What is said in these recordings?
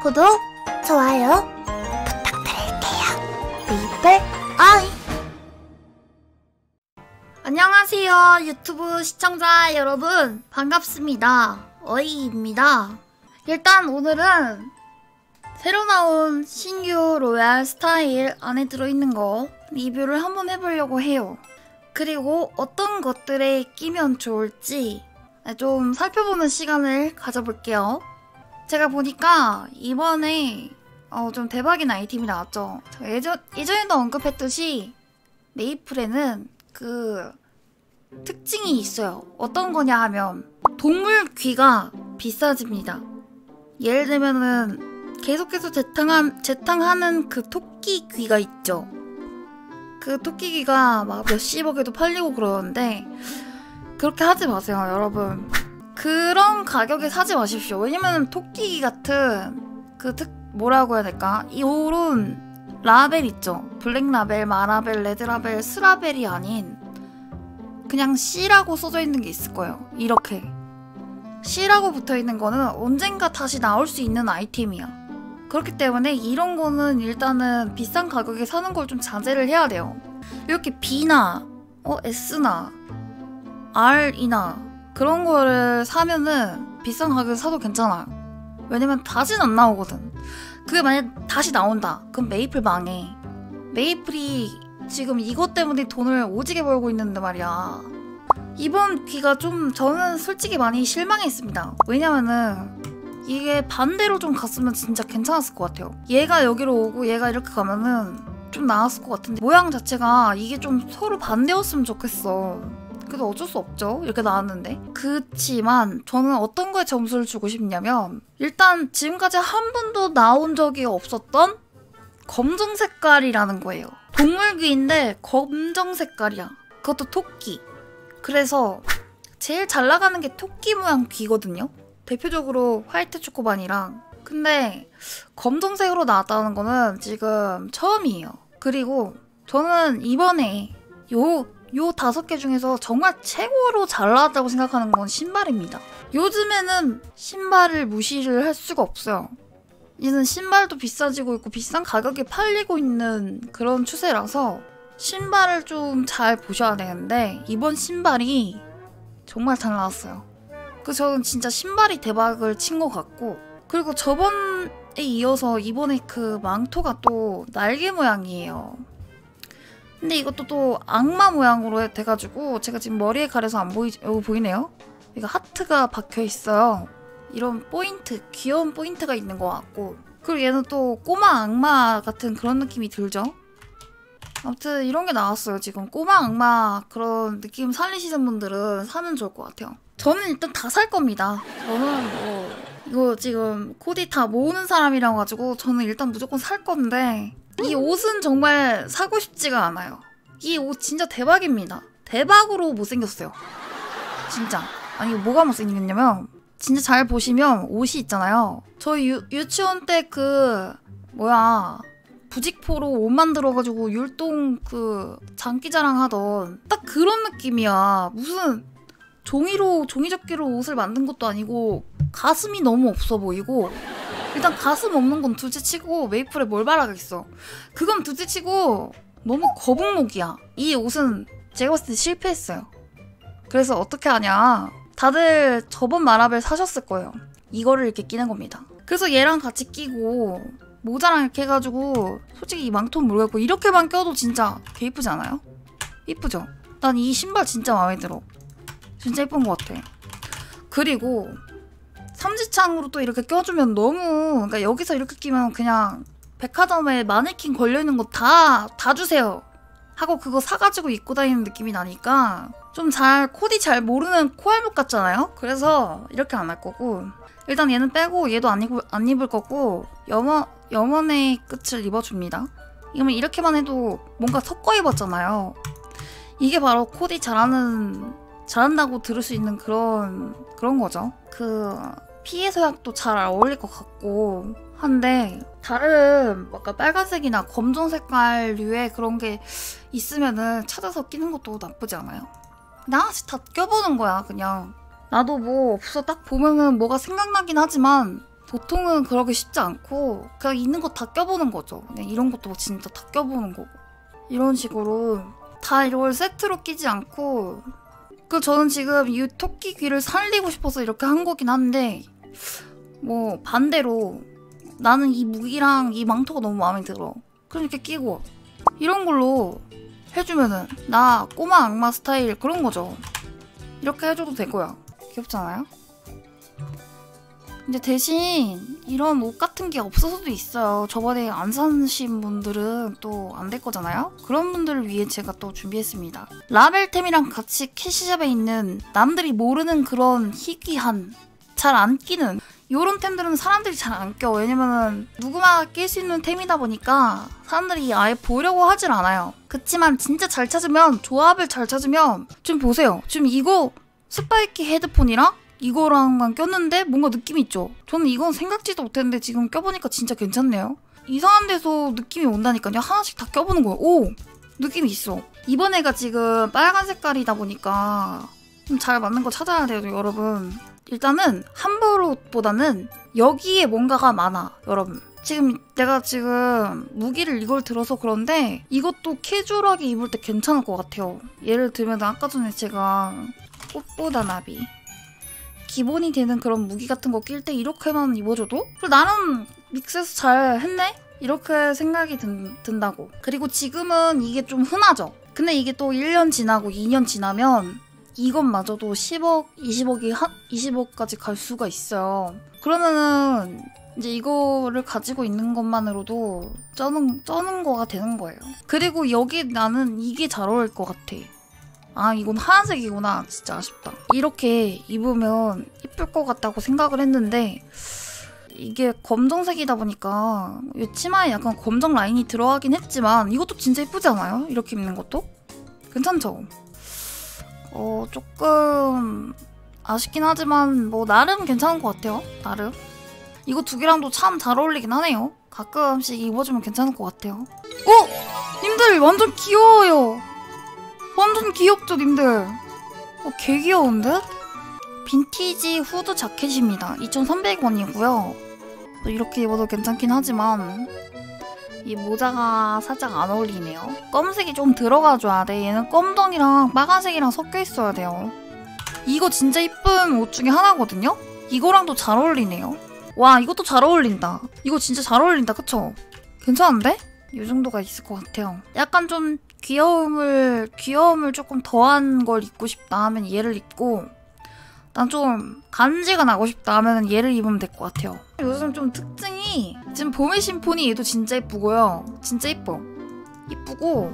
구독, 좋아요 부탁드릴게요. 메이플 아이. 안녕하세요, 유튜브 시청자 여러분. 반갑습니다. 어이입니다. 일단 오늘은 새로 나온 신규 로얄 스타일 안에 들어있는 거 리뷰를 한번 해보려고 해요. 그리고 어떤 것들에 끼면 좋을지 좀 살펴보는 시간을 가져볼게요. 제가 보니까 이번에 어, 좀 대박인 아이템이 나왔죠. 예전, 예전에도 언급했듯이 메이플에는 그 특징이 있어요. 어떤 거냐 하면 동물 귀가 비싸집니다. 예를 들면은 계속해서 재탕한, 재탕하는 그 토끼 귀가 있죠. 그 토끼 귀가 막 몇십억에도 팔리고 그러는데 그렇게 하지 마세요, 여러분. 그런 가격에 사지 마십시오. 왜냐면 토끼 같은 그 특, 뭐라고 해야 될까? 이런 라벨 있죠. 블랙 라벨, 마라벨, 레드 라벨, 스라벨이 아닌 그냥 C라고 써져 있는 게 있을 거예요. 이렇게. C라고 붙어 있는 거는 언젠가 다시 나올 수 있는 아이템이야. 그렇기 때문에 이런 거는 일단은 비싼 가격에 사는 걸 좀 자제를 해야 돼요. 이렇게 B나 어 S나 R이나 그런 거를 사면은 비싼 가격에 사도 괜찮아. 왜냐면 다시는 안 나오거든. 그게 만약 다시 나온다. 그럼 메이플 망해. 메이플이 지금 이것 때문에 돈을 오지게 벌고 있는데 말이야. 이번 귀가 좀 저는 솔직히 많이 실망했습니다. 왜냐면은 이게 반대로 좀 갔으면 진짜 괜찮았을 것 같아요. 얘가 여기로 오고 얘가 이렇게 가면은 좀 나았을 것 같은데 모양 자체가 이게 좀 서로 반대였으면 좋겠어. 그래도 어쩔 수 없죠. 이렇게 나왔는데. 그치만 저는 어떤 거에 점수를 주고 싶냐면 일단 지금까지 한 번도 나온 적이 없었던 검정 색깔이라는 거예요. 동물귀인데 검정 색깔이야. 그것도 토끼. 그래서 제일 잘 나가는 게 토끼 모양 귀거든요. 대표적으로 화이트 초코반이랑 근데 검정색으로 나왔다는 거는 지금 처음이에요. 그리고 저는 이번에 요, 요 다섯 개 중에서 정말 최고로 잘 나왔다고 생각하는 건 신발입니다. 요즘에는 신발을 무시를 할 수가 없어요. 이는 신발도 비싸지고 있고 비싼 가격에 팔리고 있는 그런 추세라서 신발을 좀 잘 보셔야 되는데 이번 신발이 정말 잘 나왔어요. 그 저는 진짜 신발이 대박을 친 것 같고 그리고 저번에 이어서 이번에 그 망토가 또 날개 모양이에요. 근데 이것도 또 악마 모양으로 돼가지고 제가 지금 머리에 가려서 안 보이 여기 보이네요. 이거 하트가 박혀 있어요. 이런 포인트 귀여운 포인트가 있는 것 같고 그리고 얘는 또 꼬마 악마 같은 그런 느낌이 들죠. 아무튼 이런 게 나왔어요 지금 꼬마 악마 그런 느낌 살리시는 분들은 사면 좋을 것 같아요. 저는 일단 다 살 겁니다. 저는 뭐 이거 지금 코디 다 모으는 사람이라 가지고 저는 일단 무조건 살 건데 이 옷은 정말 사고 싶지가 않아요. 이 옷 진짜 대박입니다. 대박으로 못생겼어요. 진짜. 아니 뭐가 못생겼냐면 진짜 잘 보시면 옷이 있잖아요. 저희 유, 유치원 때 그 뭐야 부직포로 옷 만들어가지고 율동 그 장기자랑 하던 딱 그런 느낌이야. 무슨 종이로 종이접기로 옷을 만든 것도 아니고 가슴이 너무 없어 보이고 일단 가슴 없는 건 둘째치고 메이플에 뭘 바라겠어. 그건 둘째치고 너무 거북목이야. 이 옷은 제가 봤을 때 실패했어요. 그래서 어떻게 하냐. 다들 저번 마라벨 사셨을 거예요. 이거를 이렇게 끼는 겁니다. 그래서 얘랑 같이 끼고 모자랑 이렇게 해가지고 솔직히 이 망토는 모르겠고 이렇게만 껴도 진짜 개 이쁘지 않아요? 이쁘죠? 난 이 신발 진짜 마음에 들어. 진짜 예쁜 것 같아. 그리고 삼지창으로 또 이렇게 껴주면 너무 그러니까 여기서 이렇게 끼면 그냥 백화점에 마네킹 걸려있는 거 다 다 주세요. 하고 그거 사가지고 입고 다니는 느낌이 나니까 좀 잘 코디 잘 모르는 코알목 같잖아요. 그래서 이렇게 안 할 거고 일단 얘는 빼고 얘도 안, 입을, 안 입을 거고 염원, 염원의 끝을 입어줍니다. 이러면 이렇게만 해도 뭔가 섞어 입었잖아요. 이게 바로 코디 잘하는 잘한다고 들을 수 있는 그런 그런 거죠. 그 피해 서약도 잘 어울릴 것 같고 한데 다른 아까 빨간색이나 검정 색깔류의 그런 게 있으면은 찾아서 끼는 것도 나쁘지 않아요. 그냥 하나씩 다 껴보는 거야 그냥. 나도 뭐 없어 딱 보면은 뭐가 생각나긴 하지만 보통은 그러기 쉽지 않고 그냥 있는 거 다 껴보는 거죠. 그냥 이런 것도 진짜 다 껴보는 거고 이런 식으로 다 이걸 세트로 끼지 않고 그 저는 지금 이 토끼 귀를 살리고 싶어서 이렇게 한 거긴 한데 뭐 반대로 나는 이 무기랑 이 망토가 너무 마음에 들어. 그럼 이렇게 끼고 이런 걸로 해주면은 나 꼬마 악마 스타일 그런 거죠. 이렇게 해줘도 되고요. 귀엽잖아요? 근데 대신 이런 옷 같은 게 없어서도 있어요. 저번에 안 사신 분들은 또 안 될 거잖아요? 그런 분들을 위해 제가 또 준비했습니다. 라벨템이랑 같이 캐시샵에 있는 남들이 모르는 그런 희귀한 잘 안 끼는 요런 템들은 사람들이 잘 안 껴. 왜냐면은 누구나 낄 수 있는 템이다 보니까 사람들이 아예 보려고 하질 않아요. 그치만 진짜 잘 찾으면 조합을 잘 찾으면 지금 보세요. 지금 이거 스파이키 헤드폰이랑 이거랑만 꼈는데 뭔가 느낌이 있죠? 저는 이건 생각지도 못했는데 지금 껴보니까 진짜 괜찮네요. 이상한 데서 느낌이 온다니까요. 하나씩 다 껴보는 거예요. 오! 느낌이 있어. 이번 애가 지금 빨간 색깔이다 보니까 좀 잘 맞는 거 찾아야 돼요, 여러분. 일단은 함부로보다는 여기에 뭔가가 많아, 여러분. 지금 내가 지금 무기를 이걸 들어서 그런데 이것도 캐주얼하게 입을 때 괜찮을 것 같아요. 예를 들면 아까 전에 제가 꽃보다 나비 기본이 되는 그런 무기 같은 거 낄 때 이렇게만 입어줘도 그리고 나는 믹스해서 잘 했네? 이렇게 생각이 든, 든다고. 그리고 지금은 이게 좀 흔하죠? 근데 이게 또 1년 지나고 2년 지나면 이것마저도 10억, 20억이 한 20억까지 갈 수가 있어요. 그러면은 이제 이거를 가지고 있는 것만으로도 쩌는 쩌는 거가 되는 거예요. 그리고 여기 나는 이게 잘 어울릴 것 같아. 아 이건 하얀색이구나 진짜 아쉽다 이렇게 입으면 이쁠 것 같다고 생각을 했는데 이게 검정색이다 보니까 이 치마에 약간 검정 라인이 들어가긴 했지만 이것도 진짜 이쁘지 않아요? 이렇게 입는 것도? 괜찮죠? 어 조금 아쉽긴 하지만 뭐 나름 괜찮은 것 같아요 나름 이거 두 개랑도 참 잘 어울리긴 하네요 가끔씩 입어주면 괜찮을 것 같아요 어? 님들 완전 귀여워요 완전 귀엽죠, 님들? 어, 개 귀여운데? 빈티지 후드 자켓입니다. 2,300원이고요. 이렇게 입어도 괜찮긴 하지만 이 모자가 살짝 안 어울리네요. 검색이 좀 들어가줘야 돼. 얘는 검정이랑 빨간색이랑 섞여 있어야 돼요. 이거 진짜 이쁜 옷 중에 하나거든요? 이거랑도 잘 어울리네요. 와, 이것도 잘 어울린다. 이거 진짜 잘 어울린다, 그쵸? 괜찮은데? 이 정도가 있을 것 같아요. 약간 좀 귀여움을 귀여움을 조금 더한 걸 입고 싶다 하면 얘를 입고 난 좀 간지가 나고 싶다 하면 얘를 입으면 될 것 같아요. 요즘 좀 특징이 지금 봄의 심포니 얘도 진짜 이쁘고요. 진짜 이뻐. 이쁘고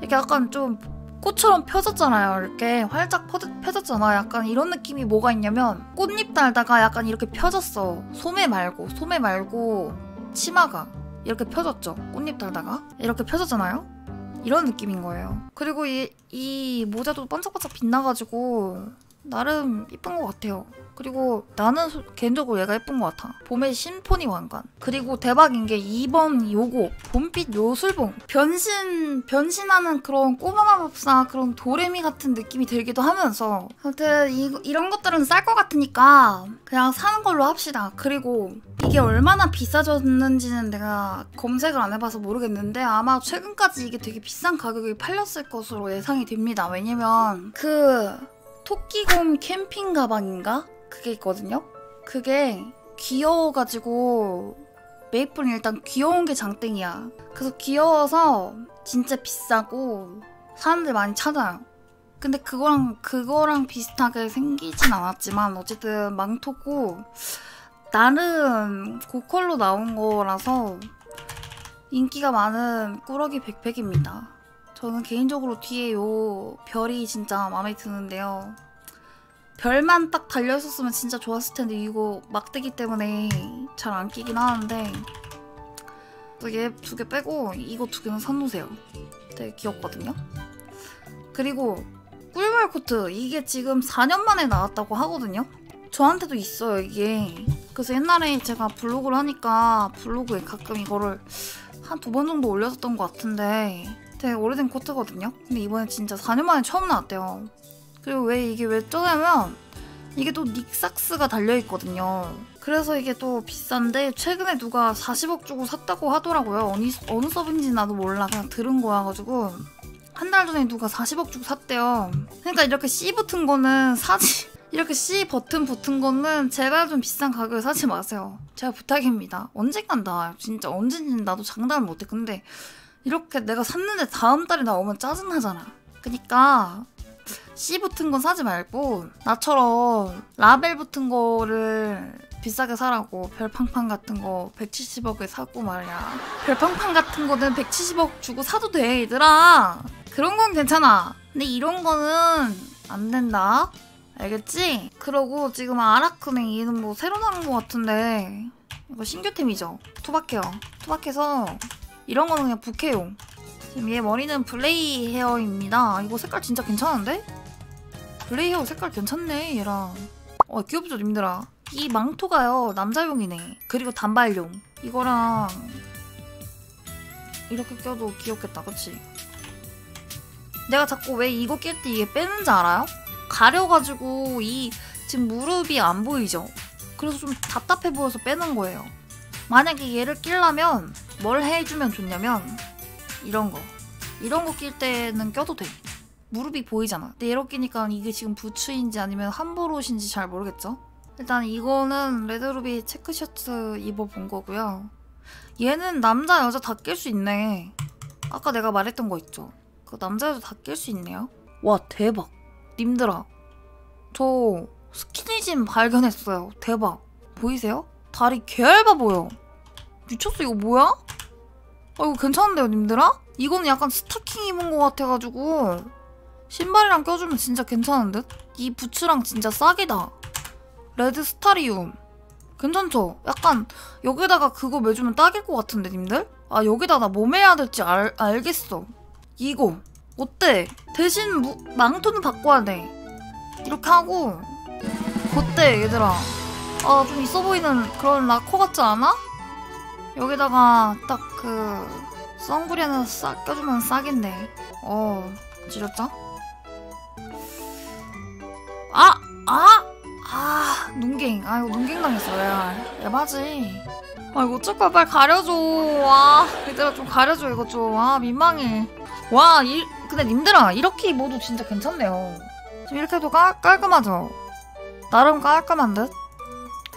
이렇게 약간 좀 꽃처럼 펴졌잖아요. 이렇게 활짝 펴졌잖아. 약간 이런 느낌이 뭐가 있냐면 꽃잎 달다가 약간 이렇게 펴졌어. 소매 말고 소매 말고 치마가 이렇게 펴졌죠. 꽃잎 달다가 이렇게 펴졌잖아요. 이런 느낌인 거예요. 그리고 이, 이 모자도 반짝반짝 빛나가지고 나름 이쁜 것 같아요. 그리고 나는 소, 개인적으로 얘가 예쁜 것 같아. 봄의 심포니 왕관. 그리고 대박인 게 2번 요거 봄빛 요술봉. 변신 변신하는 그런 꼬마마 법사 그런 도레미 같은 느낌이 들기도 하면서 아무튼 이, 이런 것들은 쌀 것 같으니까 그냥 사는 걸로 합시다. 그리고 이게 얼마나 비싸졌는지는 내가 검색을 안 해봐서 모르겠는데 아마 최근까지 이게 되게 비싼 가격에 팔렸을 것으로 예상이 됩니다. 왜냐면 그 토끼곰 캠핑 가방인가? 그게 있거든요. 그게 귀여워가지고 메이플은 일단 귀여운 게 장땡이야. 그래서 귀여워서 진짜 비싸고 사람들 많이 찾아요. 근데 그거랑 그거랑 비슷하게 생기진 않았지만 어쨌든 망토고 나름 고컬로 나온 거라서 인기가 많은 꾸러기 백팩입니다. 저는 개인적으로 뒤에 요 별이 진짜 마음에 드는데요. 별만 딱 달려있었으면 진짜 좋았을 텐데 이거 막대기 때문에 잘 안 끼긴 하는데 얘두 개 빼고 이거 두 개는 사놓으세요. 되게 귀엽거든요. 그리고 꿀벌 코트 이게 지금 4년 만에 나왔다고 하거든요. 저한테도 있어요 이게. 그래서 옛날에 제가 블로그를 하니까 블로그에 가끔 이거를 한 두 번 정도 올렸었던 것 같은데 되게 오래된 코트거든요. 근데 이번에 진짜 4년 만에 처음 나왔대요. 그리고 왜 이게 왜 쪼냐면 이게 또 닉삭스가 달려있거든요. 그래서 이게 또 비싼데 최근에 누가 40억 주고 샀다고 하더라고요. 어느, 어느 서브인지 나도 몰라. 그냥 들은 거야 가지고 한 달 전에 누가 40억 주고 샀대요. 그러니까 이렇게 C 붙은 거는 사지 이렇게 C 버튼 붙은 거는 제발 좀 비싼 가격에 사지 마세요. 제가 부탁입니다. 언젠간 나 진짜 언제는 나도 장담을 못해. 근데 이렇게 내가 샀는데 다음 달에 나오면 짜증나잖아. 그니까 C 붙은 건 사지 말고 나처럼 라벨 붙은 거를 비싸게 사라고 별팡팡 같은 거 170억에 사고 말이야. 별팡팡 같은 거는 170억 주고 사도 돼 얘들아. 그런 건 괜찮아. 근데 이런 거는 안 된다. 알겠지? 그러고 지금 아라크네 얘는 뭐 새로 나온 거 같은데 이거 신규템이죠? 투박해요. 투박해서 이런 거는 그냥 부캐용 지금 얘 머리는 블레이 헤어입니다 이거 색깔 진짜 괜찮은데? 블레이 헤어 색깔 괜찮네 얘랑 어 귀엽죠 님들아 이 망토가요 남자용이네 그리고 단발용 이거랑 이렇게 껴도 귀엽겠다 그치? 내가 자꾸 왜 이거 낄 때 이게 빼는지 알아요? 가려가지고 이 지금 무릎이 안 보이죠? 그래서 좀 답답해 보여서 빼는 거예요 만약에 얘를 끼려면 뭘 해주면 좋냐면 이런 거. 이런 거 낄 때는 껴도 돼. 무릎이 보이잖아. 근데 얘로 끼니까 이게 지금 부츠인지 아니면 함보롯인지 잘 모르겠죠? 일단 이거는 레드루비 체크셔츠 입어본 거고요. 얘는 남자 여자 다 낄 수 있네. 아까 내가 말했던 거 있죠? 그 남자 여자 다 낄 수 있네요. 와 대박. 님들아 저 스키니진 발견했어요. 대박. 보이세요? 다리 개 얇아 보여 미쳤어 이거 뭐야? 어 이거 괜찮은데요 님들아? 이거는 약간 스타킹 입은 것 같아가지고 신발이랑 껴주면 진짜 괜찮은 듯? 이 부츠랑 진짜 싸기다 레드 스타리움 괜찮죠? 약간 여기다가 그거 매주면 딱일 것 같은데 님들? 아 여기다 나 뭐 매야 될지 알, 알겠어 이거 어때? 대신 무, 망토는 바꿔야 돼 이렇게 하고 어때 얘들아 아 좀 있어 보이는 그런 라커 같지 않아? 여기다가 딱그 선글이 하나 싹 껴주면 싸긴데. 어 지렸죠? 아! 아! 아 눈갱. 아 이거 눈갱 당했어 야. 에바지? 아 이거 어쩔까 빨리 가려줘. 와 얘들아 좀 가려줘 이거 좀아 민망해. 와 이, 근데 님들아 이렇게 입어도 진짜 괜찮네요. 지금 이렇게 해도 깔, 깔끔하죠? 나름 깔끔한 듯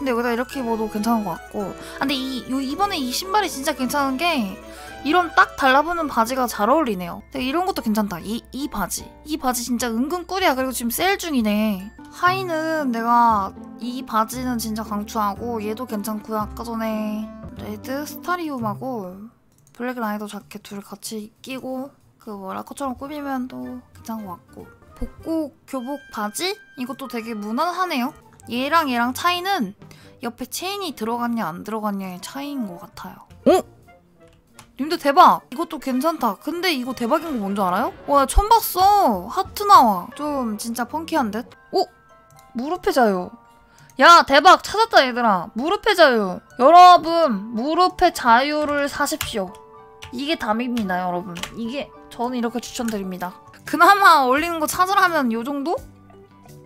근데 여기다 이렇게 입어도 괜찮은 것 같고. 아, 근데 이 요, 이번에 이 신발이 진짜 괜찮은 게 이런 딱 달라붙는 바지가 잘 어울리네요. 이런 것도 괜찮다. 이, 이 바지. 이 바지 진짜 은근 꿀이야. 그리고 지금 세일 중이네. 하의는 내가 이 바지는 진짜 강추하고 얘도 괜찮고요. 아까 전에 레드 스타리움하고 블랙 라이더 자켓 둘 같이 끼고 그 뭐 라 커처럼 꾸미면 또 괜찮은 것 같고. 복고 교복 바지? 이것도 되게 무난하네요 얘랑 얘랑 차이는 옆에 체인이 들어갔냐 안 들어갔냐의 차이인 것 같아요 어? 님들 대박! 이것도 괜찮다. 근데 이거 대박인 거 뭔지 알아요? 와, 처음 봤어. 하트 나와. 좀 진짜 펑키한 듯? 오! 무릎의 자유. 야, 대박! 찾았다, 얘들아. 무릎의 자유. 여러분, 무릎의 자유를 사십시오. 이게 답입니다, 여러분. 이게, 저는 이렇게 추천드립니다. 그나마 어울리는 거 찾으라면 요 정도?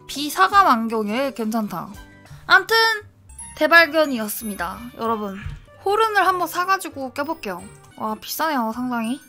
비사감 안경에 괜찮다. 암튼, 대발견이었습니다. 여러분. 호른을 한번 사가지고 껴볼게요. 와 비싸네요 상당히